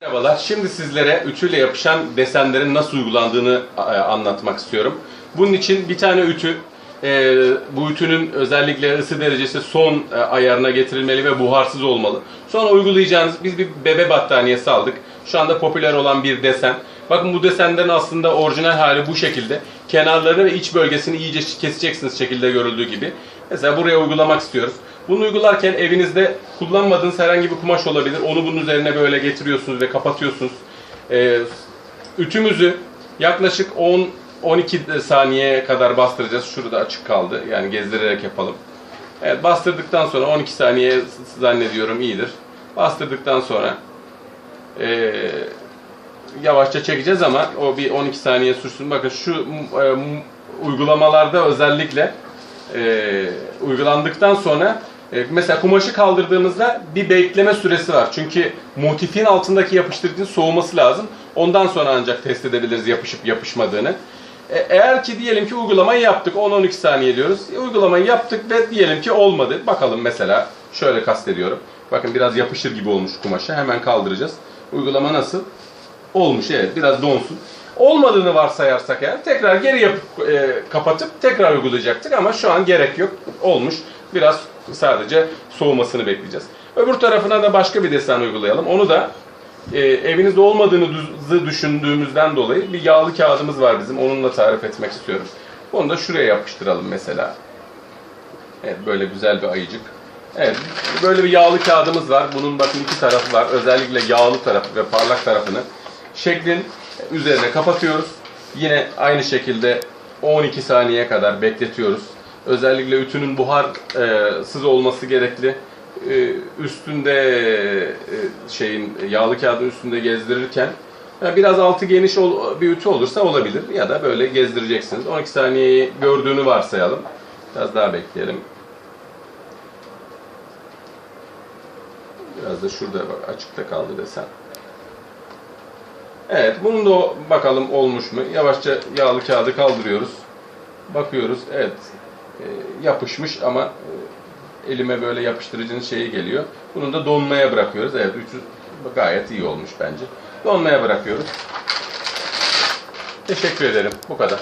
Merhabalar. Şimdi sizlere ütüyle yapışan desenlerin nasıl uygulandığını e, anlatmak istiyorum. Bunun için bir tane ütü, e, bu ütünün özellikle ısı derecesi son e, ayarına getirilmeli ve buharsız olmalı. Sonra uygulayacağınız, biz bir bebe battaniyesi aldık. Şu anda popüler olan bir desen. Bakın bu desenlerin aslında orijinal hali bu şekilde. Kenarları ve iç bölgesini iyice keseceksiniz şekilde görüldüğü gibi. Mesela buraya uygulamak istiyoruz. Bunu uygularken evinizde kullanmadığınız herhangi bir kumaş olabilir. Onu bunun üzerine böyle getiriyorsunuz ve kapatıyorsunuz. Ee, ütümüzü yaklaşık 10-12 saniyeye kadar bastıracağız. Şurada açık kaldı. Yani gezdirerek yapalım. Evet bastırdıktan sonra 12 saniye zannediyorum iyidir. Bastırdıktan sonra ee, yavaşça çekeceğiz ama o bir 12 saniye sürsün. Bakın şu e, uygulamalarda özellikle e, uygulandıktan sonra e, mesela kumaşı kaldırdığımızda bir bekleme süresi var. Çünkü motifin altındaki yapıştırıcının soğuması lazım. Ondan sonra ancak test edebiliriz yapışıp yapışmadığını. E, eğer ki diyelim ki uygulamayı yaptık 10-12 saniye diyoruz. E, uygulamayı yaptık ve diyelim ki olmadı. Bakalım mesela şöyle kastediyorum. Bakın biraz yapışır gibi olmuş kumaşa. Hemen kaldıracağız. Uygulama nasıl? Olmuş evet biraz donsun. Olmadığını varsayarsak eğer tekrar geri yapıp e, kapatıp tekrar uygulayacaktık ama şu an gerek yok. Olmuş. Biraz sadece soğumasını bekleyeceğiz. Öbür tarafına da başka bir desen uygulayalım. Onu da e, evinizde olmadığınızı düşündüğümüzden dolayı bir yağlı kağıdımız var bizim. Onunla tarif etmek istiyorum. Onu da şuraya yapıştıralım mesela. Evet böyle güzel bir ayıcık. Evet böyle bir yağlı kağıdımız var. Bunun bakın iki tarafı var. Özellikle yağlı tarafı ve parlak tarafını şeklin üzerine kapatıyoruz. Yine aynı şekilde 12 saniye kadar bekletiyoruz. Özellikle ütünün buharsız olması gerekli. Ee, Üstünde e, şeyin yağlı kağıdın üstünde gezdirirken biraz altı geniş bir ütü olursa olabilir ya da böyle gezdireceksiniz. 12 saniyeyi gördüğünü varsayalım. Biraz daha bekleyelim. Biraz da şurada bak açıkta kaldı desen. Evet, bunu da bakalım olmuş mu? Yavaşça yağlı kağıdı kaldırıyoruz. Bakıyoruz, evet e, yapışmış ama e, elime böyle yapıştırıcının şeyi geliyor. Bunu da donmaya bırakıyoruz. Evet, üçü gayet iyi olmuş bence. Donmaya bırakıyoruz. Teşekkür ederim. Bu kadar.